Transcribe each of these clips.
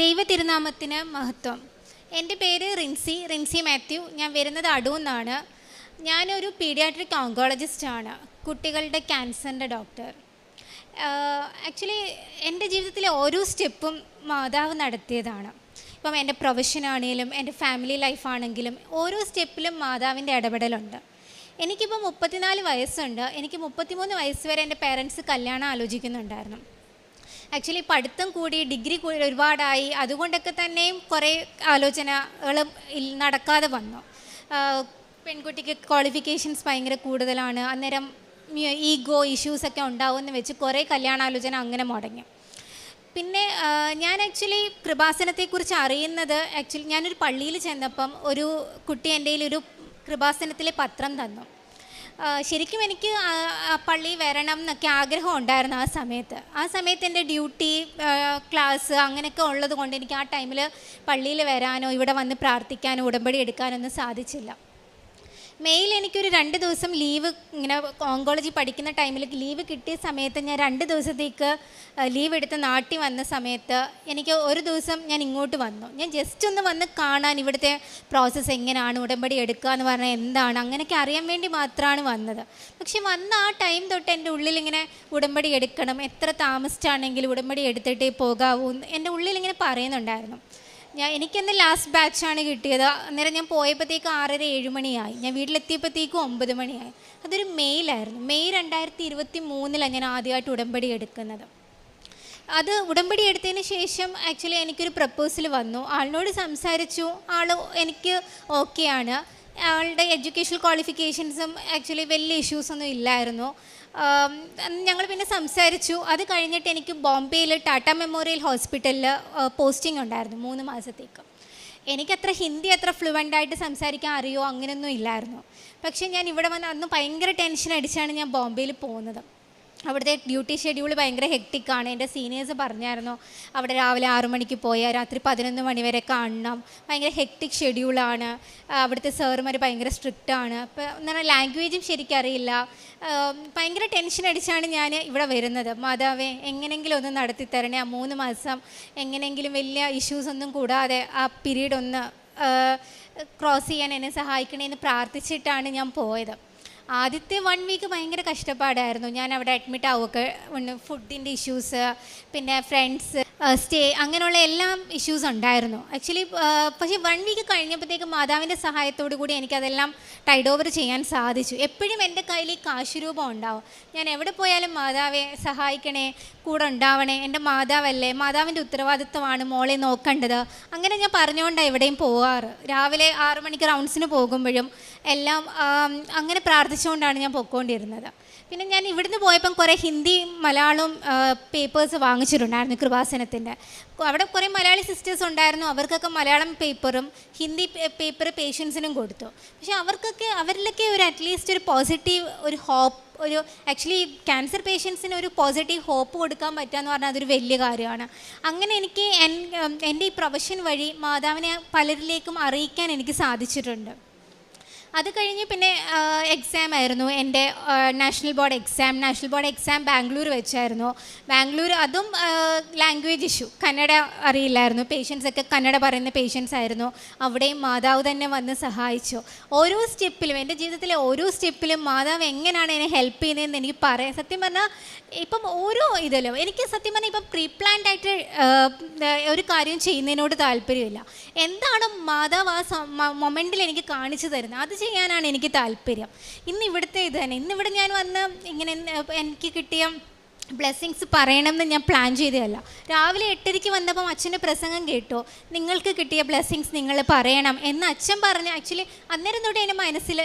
ദൈവ തിരുനാമത്തിന് മഹത്വം. എന്റെ പേര് റിൻസി റിൻസി മാത്യു. ഞാൻ വരുന്നത് അടൂന്നാണ് ഞാനൊരു പീഡിയാട്രിക് ഓങ്കോളജിസ്റ്റാണ്. കുട്ടികളുടെ ക്യാൻസറിന്റെ ഡോക്ടർ. ആക്ച്വലി എന്റെ ജീവിതത്തിലെ ഓരോ സ്റ്റെപ്പും മാതാവ് നടത്തിയതാണ്. ഇപ്പം എന്റെ പ്രൊഫഷനാണെങ്കിലും എന്റെ ഫാമിലി ലൈഫാണെങ്കിലും ഓരോ സ്റ്റെപ്പിലും മാതാവിന്റെ ഇടപെടലുണ്ട്. എനിക്കിപ്പോൾ മുപ്പത്തിനാല് വയസ്സുണ്ട്. എനിക്ക് മുപ്പത്തിമൂന്ന് വയസ്സ് വരെ എന്റെ പേരൻസ് കല്യാണം ആലോചിക്കുന്നുണ്ടായിരുന്നു. ആക്ച്വലി പഠിത്തം കൂടി ഡിഗ്രി കൂടി ഒരുപാടായി. അതുകൊണ്ടൊക്കെ തന്നെയും കുറേ ആലോചനകൾ നടക്കാതെ വന്നു. പെൺകുട്ടിക്ക് ക്വാളിഫിക്കേഷൻസ് ഭയങ്കര കൂടുതലാണ്. അന്നേരം ഈഗോ ഇഷ്യൂസൊക്കെ ഉണ്ടാവുമെന്ന് വെച്ച് കുറേ കല്യാണാലോചന അങ്ങനെ മുടങ്ങി. പിന്നെ ഞാൻ ആക്ച്വലി കൃപാസനത്തെക്കുറിച്ച് അറിയുന്നത് ആക്ച്വലി ഞാനൊരു പള്ളിയിൽ ചെന്നപ്പം ഒരു കുട്ടി എന്റെ ഒരു കൃപാസനത്തിലെ പത്രം തന്നു. ശരിക്കും എനിക്ക് പള്ളി വരണം എന്നൊക്കെ ആഗ്രഹം ഉണ്ടായിരുന്നു ആ സമയത്ത്. ആ സമയത്ത് എന്റെ ഡ്യൂട്ടി ക്ലാസ് അങ്ങനെയൊക്കെ ഉള്ളത് കൊണ്ട് എനിക്ക് ആ ടൈമിൽ പള്ളിയിൽ വരാനോ ഇവിടെ വന്ന് പ്രാർത്ഥിക്കാനോ ഉടമ്പടി എടുക്കാനൊന്നും സാധിച്ചില്ല. മെയിൽ എനിക്കൊരു രണ്ട് ദിവസം ലീവ് ഇങ്ങനെ ഓങ്കോളജി പഠിക്കുന്ന ടൈമിൽ ലീവ് കിട്ടിയ സമയത്ത് ഞാൻ രണ്ട് ദിവസത്തേക്ക് ലീവ് എടുത്ത് നാട്ടിൽ വന്ന സമയത്ത് എനിക്ക് ഒരു ദിവസം ഞാൻ ഇങ്ങോട്ട് വന്നു. ഞാൻ ജസ്റ്റ് ഒന്ന് വന്ന് കാണാൻ ഇവിടുത്തെ പ്രോസസ്സ് എങ്ങനെയാണ് ഉടമ്പടി എടുക്കുക എന്ന് പറഞ്ഞാൽ എന്താണ് അങ്ങനെയൊക്കെ അറിയാൻ വേണ്ടി മാത്രമാണ് വന്നത്. പക്ഷെ വന്ന ആ ടൈം തൊട്ട് എന്റെ ഉള്ളിൽ ഇങ്ങനെ ഉടമ്പടി എടുക്കണം എത്ര താമസിച്ചാണെങ്കിലും ഉടമ്പടി എടുത്തിട്ട് പോകാവൂ എന്റെ ഉള്ളിൽ ഇങ്ങനെ പറയുന്നുണ്ടായിരുന്നു. ഞാൻ എനിക്കെന്ന് ലാസ്റ്റ് ബാച്ചാണ് കിട്ടിയത്. അന്നേരം ഞാൻ പോയപ്പോഴത്തേക്ക് ആറര ഏഴ് മണിയായി. ഞാൻ വീട്ടിലെത്തിയപ്പോഴത്തേക്കും ഒമ്പത് മണിയായി. അതൊരു മെയിലായിരുന്നു മെയ് രണ്ടായിരത്തി ഇരുപത്തി മൂന്നിലാണ് ഞാൻ ആദ്യമായിട്ട് ഉടമ്പടി എടുക്കുന്നത്. അത് ഉടമ്പടി എടുത്തതിന് ശേഷം ആക്ച്വലി എനിക്കൊരു പ്രപ്പോസൽ വന്നു. ആളിനോട് സംസാരിച്ചു. ആൾ എനിക്ക് ഓക്കെയാണ് ആളുടെ എഡ്യൂക്കേഷണൽ ക്വാളിഫിക്കേഷൻസും ആക്ച്വലി വലിയ ഇഷ്യൂസൊന്നും ഇല്ലായിരുന്നു. ഞങ്ങൾ പിന്നെ സംസാരിച്ചു. അത് കഴിഞ്ഞിട്ട് എനിക്ക് ബോംബെയിൽ ടാറ്റ മെമ്മോറിയൽ ഹോസ്പിറ്റലിൽ പോസ്റ്റിംഗ് ഉണ്ടായിരുന്നു മൂന്ന് മാസത്തേക്ക്. എനിക്കത്ര ഹിന്ദി അത്ര ഫ്ലുവന്റ് ആയിട്ട് സംസാരിക്കാൻ അറിയോ അങ്ങനെയൊന്നും ഇല്ലായിരുന്നു. പക്ഷേ ഞാൻ ഇവിടെ വന്ന് അന്ന് ഭയങ്കര ടെൻഷൻ അടിച്ചാണ് ഞാൻ ബോംബെയിൽ പോകുന്നത്. അവിടുത്തെ ഡ്യൂട്ടി ഷെഡ്യൂൾ ഭയങ്കര ഹെക്ടിക്കാണ് എന്റെ സീനിയേഴ്സ് പറഞ്ഞായിരുന്നു അവിടെ രാവിലെ ആറു മണിക്ക് പോയാൽ രാത്രി പതിനൊന്ന് മണി വരെ കാണണം. ഭയങ്കര ഹെക്ടിക് ഷെഡ്യൂളാണ് അവിടുത്തെ സാറുമാർ ഭയങ്കര സ്ട്രിക്റ്റ് ആണ്. അപ്പോൾ എന്നാൽ ലാംഗ്വേജും ശരിക്കറിയില്ല ഭയങ്കര ടെൻഷൻ അടിച്ചാണ് ഞാൻ ഇവിടെ വരുന്നത്. മാതാവേ എങ്ങനെയെങ്കിലും ഒന്ന് നടത്തി തരണേ. ആ മൂന്ന് മാസം എങ്ങനെയെങ്കിലും വലിയ ഇഷ്യൂസ് ഒന്നും കൂടാതെ ആ പീരീഡ് ഒന്ന് ക്രോസ് ചെയ്യാൻ എന്നെ സഹായിക്കണേ എന്ന് പ്രാർത്ഥിച്ചിട്ടാണ് ഞാൻ പോയത്. ആദ്യത്തെ വൺ വീക്ക് ഭയങ്കര കഷ്ടപ്പാടായിരുന്നു. ഞാൻ അവിടെ അഡ്മിറ്റ് ആവുമൊക്കെ ഫുഡിന്റെ ഇഷ്യൂസ് പിന്നെ ഫ്രണ്ട്സ് സ്റ്റേ അങ്ങനെയുള്ള എല്ലാം ഇഷ്യൂസ് ഉണ്ടായിരുന്നു. ആക്ച്വലി പക്ഷേ വൺ വീക്ക് കഴിഞ്ഞപ്പോഴത്തേക്ക് മാതാവിന്റെ സഹായത്തോടു കൂടി എനിക്കതെല്ലാം ടൈഡ് ഓവർ ചെയ്യാൻ സാധിച്ചു. എപ്പോഴും എന്റെ കയ്യിൽ ഈ കാശുരൂപം ഉണ്ടാവും. ഞാൻ എവിടെ പോയാലും മാതാവെ സഹായിക്കണേ കൂടെ ഉണ്ടാവണേ എന്റെ മാതാവല്ലേ മാതാവിന്റെ ഉത്തരവാദിത്വമാണ് മോളെ നോക്കേണ്ടത്. അങ്ങനെ ഞാൻ പറഞ്ഞുകൊണ്ടാണ് എവിടെയും പോകാറ്. രാവിലെ ആറു മണിക്ക് റൗണ്ട്സിന് പോകുമ്പോഴും എല്ലാം അങ്ങനെ പ്രാർത്ഥിച്ചുകൊണ്ടാണ് ഞാൻ പൊയ്ക്കൊണ്ടിരുന്നത്. പിന്നെ ഞാൻ ഇവിടുന്ന് പോയപ്പം കുറേ ഹിന്ദി മലയാളവും പേപ്പേഴ്സ് വാങ്ങിച്ചിട്ടുണ്ടായിരുന്നു കൃപാസനത്തിന്റെ. അവിടെ കുറേ മലയാളി സിസ്റ്റേഴ്സ് ഉണ്ടായിരുന്നു അവർക്കൊക്കെ മലയാളം പേപ്പറും ഹിന്ദി പേപ്പർ പേഷ്യൻസിനും കൊടുത്തു. പക്ഷേ അവർക്കൊക്കെ അവരിലൊക്കെ ഒരു അറ്റ്ലീസ്റ്റ് ഒരു പോസിറ്റീവ് ഒരു ഹോപ്പ് ഒരു ആക്ച്വലി ക്യാൻസർ പേഷ്യൻസിന് ഒരു പോസിറ്റീവ് ഹോപ്പ് കൊടുക്കാൻ പറ്റുക എന്ന് പറഞ്ഞാൽ അതൊരു വലിയ കാര്യമാണ്. അങ്ങനെ എനിക്ക് എൻ- എന്റെ ഈ പ്രൊഫഷൻ വഴി മാതാവിനെ പലരിലേക്കും അറിയിക്കാൻ എനിക്ക് സാധിച്ചിട്ടുണ്ട്. അത് കഴിഞ്ഞ് പിന്നെ എക്സാം ആയിരുന്നു. എന്റെ national board exam national board exam Bangalore വെച്ചായിരുന്നു. ബാംഗ്ലൂർ അതും ലാംഗ്വേജ് ഇഷ്യൂ കന്നഡ അറിയില്ലായിരുന്നു. പേഷ്യൻസ് ഒക്കെ കന്നഡ പറയുന്ന പേഷ്യൻസ് ആയിരുന്നു. അവിടെയും മാതാവ് തന്നെ വന്ന് സഹായിച്ചു. ഓരോ സ്റ്റെപ്പിലും എന്റെ ജീവിതത്തിലെ ഓരോ സ്റ്റെപ്പിലും മാതാവ് എങ്ങനെയാണ് എന്നെ ഹെൽപ്പ് ചെയ്യുന്നതെന്ന് എനിക്ക് പറയാം. സത്യം പറഞ്ഞാൽ ഇപ്പം ഓരോ ഇതിലും എനിക്ക് സത്യം പറഞ്ഞാൽ ഇപ്പം പ്രീ പ്ലാൻഡ് ആയിട്ട് ഒരു കാര്യം ചെയ്യുന്നതിനോട് താല്പര്യമില്ല. എന്താണ് മാതാവ് ആ മൊമെന്റിൽ എനിക്ക് കാണിച്ചു തരുന്നത്? അത് ചെയ്യാനാണ് എനിക്ക് താല്പര്യം. ഇന്ന് ഇവിടുത്തെ ഇത് തന്നെ. ഇന്നിവിടെ ഞാൻ വന്ന് ഇങ്ങനെ എനിക്ക് കിട്ടിയ ബ്ലെസ്സിങ്സ് പറയണമെന്ന് ഞാൻ പ്ലാൻ ചെയ്തതല്ല. രാവിലെ എട്ടരയ്ക്ക് വന്നപ്പം അച്ഛന്റെ പ്രസംഗം കേട്ടോ. നിങ്ങൾക്ക് കിട്ടിയ ബ്ലെസ്സിങ്സ് നിങ്ങൾ പറയണം എന്ന് അച്ഛൻ പറഞ്ഞു. ആക്ച്വലി അന്നേരം തൊട്ട് എന്റെ മനസ്സിൽ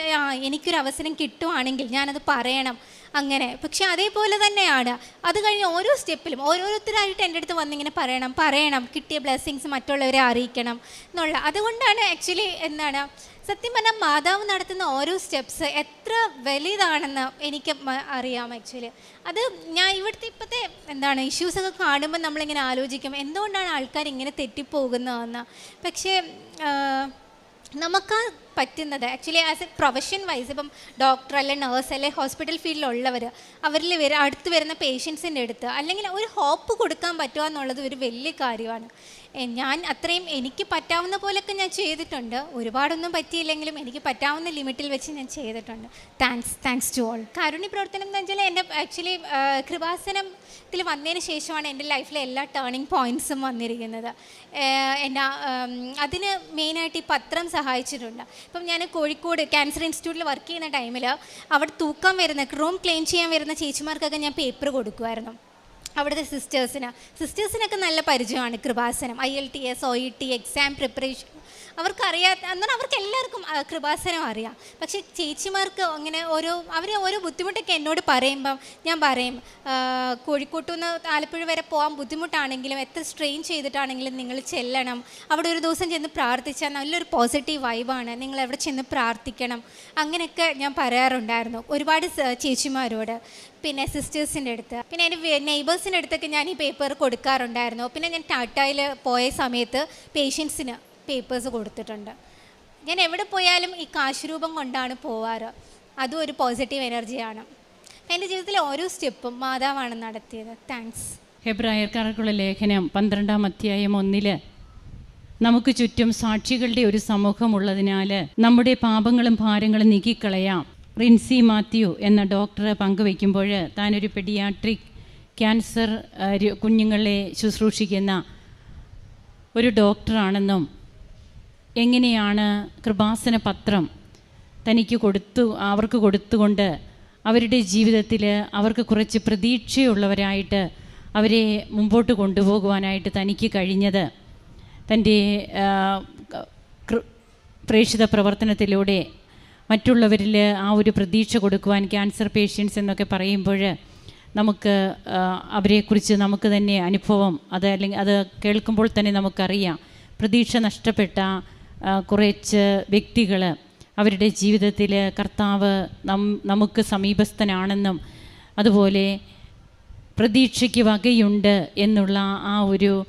എനിക്കൊരു അവസരം കിട്ടുവാണെങ്കിൽ ഞാനത് പറയണം. അങ്ങനെ. പക്ഷെ അതേപോലെ തന്നെയാണ്. അത് കഴിഞ്ഞ് ഓരോ സ്റ്റെപ്പിലും ഓരോരുത്തരായിട്ട് എന്റെ അടുത്ത് വന്നിങ്ങനെ പറയണം പറയണം കിട്ടിയ ബ്ലെസ്സിങ്സ് മറ്റുള്ളവരെ അറിയിക്കണം എന്നുള്ള. അതുകൊണ്ടാണ് ആക്ച്വലി എന്താണ് സത്യം പറഞ്ഞാൽ മാതാവ് നടത്തുന്ന ഓരോ സ്റ്റെപ്സ് എത്ര വലുതാണെന്ന് എനിക്ക് അറിയാം ആക്ച്വലി. അത് ഞാൻ ഇവിടുത്തെ ഇപ്പോഴത്തെ എന്താണ് ഇഷ്യൂസൊക്കെ കാണുമ്പോൾ നമ്മളിങ്ങനെ ആലോചിക്കും എന്തുകൊണ്ടാണ് ആൾക്കാർ ഇങ്ങനെ തെറ്റിപ്പോകുന്നതെന്ന്. പക്ഷേ നമുക്ക് പറ്റുന്നത്. Actually as a profession wise ഇപ്പം ഡോക്ടർ അല്ലെ നേഴ്സ് അല്ലെ ഹോസ്പിറ്റൽ ഫീൽഡിലുള്ളവർ അവരിൽ വരെ അടുത്ത് വരുന്ന പേഷ്യൻസിന്റെ അടുത്ത് അല്ലെങ്കിൽ ഒരു ഹോപ്പ് കൊടുക്കാൻ പറ്റുക എന്നുള്ളത് ഒരു വലിയ കാര്യമാണ്. ഞാൻ അത്രയും എനിക്ക് പറ്റാവുന്ന പോലൊക്കെ ഞാൻ ചെയ്തിട്ടുണ്ട്. ഒരുപാടൊന്നും പറ്റിയില്ലെങ്കിലും എനിക്ക് പറ്റാവുന്ന ലിമിറ്റിൽ വെച്ച് ഞാൻ ചെയ്തിട്ടുണ്ട്. താങ്ക്സ് താങ്ക്സ് ടു ഓൾ കാരുണ്യ പ്രവർത്തനം എന്ന് വെച്ചാൽ എന്റെ ആക്ച്വലി കൃപാസനത്തിൽ വന്നതിന് ശേഷമാണ് എന്റെ ലൈഫിലെ എല്ലാ ടേണിംഗ് പോയിന്റ്സും വന്നിരിക്കുന്നത്. എന്നാ അതിന് മെയിനായിട്ട് ഈ പത്രം സഹായിച്ചിട്ടുണ്ട്. ഇപ്പം ഞാൻ കോഴിക്കോട് ക്യാൻസർ ഇൻസ്റ്റിറ്റ്യൂട്ടിൽ വർക്ക് ചെയ്യുന്ന ടൈമിൽ അവിടെ തൂക്കം വരുന്ന റൂം ക്ലീൻ ചെയ്യാൻ വരുന്ന ചേച്ചിമാർക്കൊക്കെ ഞാൻ പേപ്പർ കൊടുക്കുമായിരുന്നു അവിടുത്തെ സിസ്റ്റേഴ്സിന് സിസ്റ്റേഴ്സിനൊക്കെ നല്ല പരിചയമാണ് Kripasanam IELTS O E T exam preparation അവർക്കറിയാത്ത എന്നാൽ അവർക്ക് എല്ലാവർക്കും കൃപാസനം അറിയാം. പക്ഷെ ചേച്ചിമാർക്ക് അങ്ങനെ ഓരോ അവർ ഓരോ ബുദ്ധിമുട്ടൊക്കെ എന്നോട് പറയുമ്പം ഞാൻ പറയും കോഴിക്കോട്ടു നിന്ന് ആലപ്പുഴ വരെ പോകാൻ ബുദ്ധിമുട്ടാണെങ്കിലും എത്ര സ്ട്രെയിൻ ചെയ്തിട്ടാണെങ്കിലും നിങ്ങൾ ചെല്ലണം. അവിടെ ഒരു ദിവസം ചെന്ന് പ്രാർത്ഥിച്ചാൽ നല്ലൊരു പോസിറ്റീവ് വൈബാണ് നിങ്ങൾ എവിടെ ചെന്ന് പ്രാർത്ഥിക്കണം. അങ്ങനെയൊക്കെ ഞാൻ പറയാറുണ്ടായിരുന്നു ഒരുപാട് ചേച്ചിമാരോട്. പിന്നെ സിസ്റ്റേഴ്സിന്റെ അടുത്ത്. പിന്നെ എന്റെ നെയ്ബേഴ്സിന്റെ അടുത്തൊക്കെ ഞാൻ ഈ പേപ്പർ കൊടുക്കാറുണ്ടായിരുന്നു. പിന്നെ ഞാൻ ടാറ്റയിൽ പോയ സമയത്ത് പേഷ്യൻസിന് പേപ്പേഴ്സ് കൊടുത്തിട്ടുണ്ട്. ഞാൻ എവിടെ പോയാലും ഈ കാശ് രൂപം കൊണ്ടാണ് പോവാറ്. അതും ഒരു പോസിറ്റീവ് എനർജിയാണ് എന്റെ ജീവിതത്തിലെ ഓരോ സ്റ്റെപ്പും മാതാവാണ് നടത്തിയത്. താങ്ക്സ് ഹെബ്രായർക്കാർക്കുള്ള ലേഖനം പന്ത്രണ്ടാം അധ്യായം ഒന്നിൽ നമുക്ക് ചുറ്റും സാക്ഷികളുടെ ഒരു സമൂഹമുള്ളതിനാൽ നമ്മുടെ പാപങ്ങളും ഭാരങ്ങളും നീക്കിക്കളയാം. റിൻസി മാത്യു എന്ന ഡോക്ടർ പങ്കുവയ്ക്കുമ്പോൾ താനൊരു പെഡിയാട്രിക് ക്യാൻസർ കുഞ്ഞുങ്ങളെ ശുശ്രൂഷിക്കുന്ന ഒരു ഡോക്ടറാണെന്നും എങ്ങനെയാണ് കൃപാസന പത്രം തനിക്ക് കൊടുത്തു അവർക്ക് കൊടുത്തുകൊണ്ട് അവരുടെ ജീവിതത്തിൽ അവർക്ക് കുറച്ച് പ്രതീക്ഷയുള്ളവരായിട്ട് അവരെ മുമ്പോട്ട് കൊണ്ടുപോകുവാനായിട്ട് തനിക്ക് കഴിഞ്ഞത്. തന്റെ പ്രേക്ഷിത പ്രവർത്തനത്തിലൂടെ മറ്റുള്ളവരിൽ ആ ഒരു പ്രതീക്ഷ കൊടുക്കുവാൻ ക്യാൻസർ പേഷ്യൻസ് എന്നൊക്കെ പറയുമ്പോൾ നമുക്ക് അവരെക്കുറിച്ച് നമുക്ക് തന്നെ അനുഭവം അത് അല്ലെങ്കിൽ അത് കേൾക്കുമ്പോൾ തന്നെ നമുക്കറിയാം. പ്രതീക്ഷ നഷ്ടപ്പെട്ട കുറച്ച് വ്യക്തികൾ അവരുടെ ജീവിതത്തിൽ കർത്താവ് നം നമുക്ക് സമീപസ്ഥനാണെന്നും അതുപോലെ പ്രതീക്ഷയ്ക്ക് വകയുണ്ട് എന്നുള്ള ആ ഒരു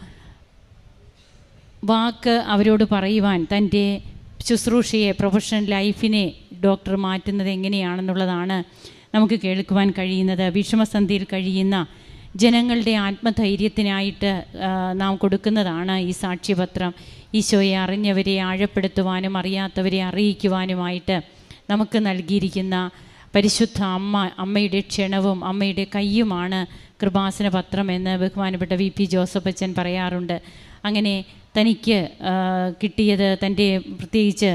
വാക്ക് അവരോട് പറയുവാൻ തന്റെ ശുശ്രൂഷയെ പ്രൊഫഷണൽ ലൈഫിനെ ഡോക്ടർ മാറ്റുന്നത് എങ്ങനെയാണെന്നുള്ളതാണ് നമുക്ക് കേൾക്കുവാൻ കഴിയുന്നത്. വിഷമസന്ധിയിൽ കഴിയുന്ന ജനങ്ങളുടെ ആത്മധൈര്യത്തിനായിട്ട് നാം കൊടുക്കുന്നതാണ് ഈ സാക്ഷ്യപത്രം. ഈശോയെ അറിഞ്ഞവരെ ആഴപ്പെടുത്തുവാനും അറിയാത്തവരെ അറിയിക്കുവാനുമായിട്ട് നമുക്ക് നൽകിയിരിക്കുന്ന പരിശുദ്ധ അമ്മ അമ്മയുടെ ക്ഷണവും അമ്മയുടെ കയ്യുമാണ് കൃപാസന പത്രം എന്ന് ബഹുമാനപ്പെട്ട വി പി ജോസഫ് അച്ഛൻ പറയാറുണ്ട്. അങ്ങനെ തനിക്ക് കിട്ടിയത് തന്റെ പ്രത്യേകിച്ച്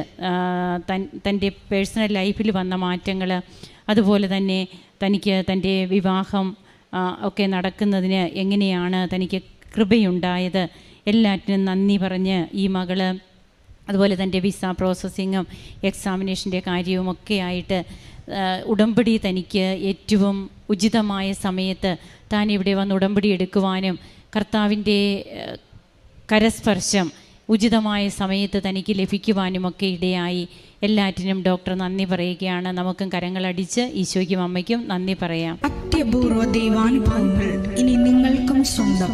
തൻ തന്റെ പേഴ്സണൽ ലൈഫിൽ വന്ന മാറ്റങ്ങൾ അതുപോലെ തന്നെ തനിക്ക് തന്റെ വിവാഹം ഒക്കെ നടക്കുന്നതിന് എങ്ങനെയാണ് തനിക്ക് കൃപയുണ്ടായത് എല്ലാറ്റിനും നന്ദി പറഞ്ഞ് ഈ മകൾ അതുപോലെ തന്റെ വിസ പ്രോസസ്സിങ്ങും എക്സാമിനേഷന്റെ കാര്യവുമൊക്കെ ആയിട്ട് ഉടമ്പടി തനിക്ക് ഏറ്റവും ഉചിതമായ സമയത്ത് താൻ ഇവിടെ വന്ന് ഉടമ്പടി എടുക്കുവാനും കർത്താവിന്റെ കരസ്പർശം ഉചിതമായ സമയത്ത് തനിക്ക് ലഭിക്കുവാനുമൊക്കെ ഇടയായി. എല്ലാറ്റിനും ഡോക്ടർ നന്ദി പറയുകയാണ്. നമുക്കും കരങ്ങളടിച്ച് ഈശോയ്ക്കും അമ്മയ്ക്കും നന്ദി പറയാം. അത്യപൂർവ ദൈവാനുഭവങ്ങൾ ഇനി നിങ്ങൾക്കും സ്വന്തം.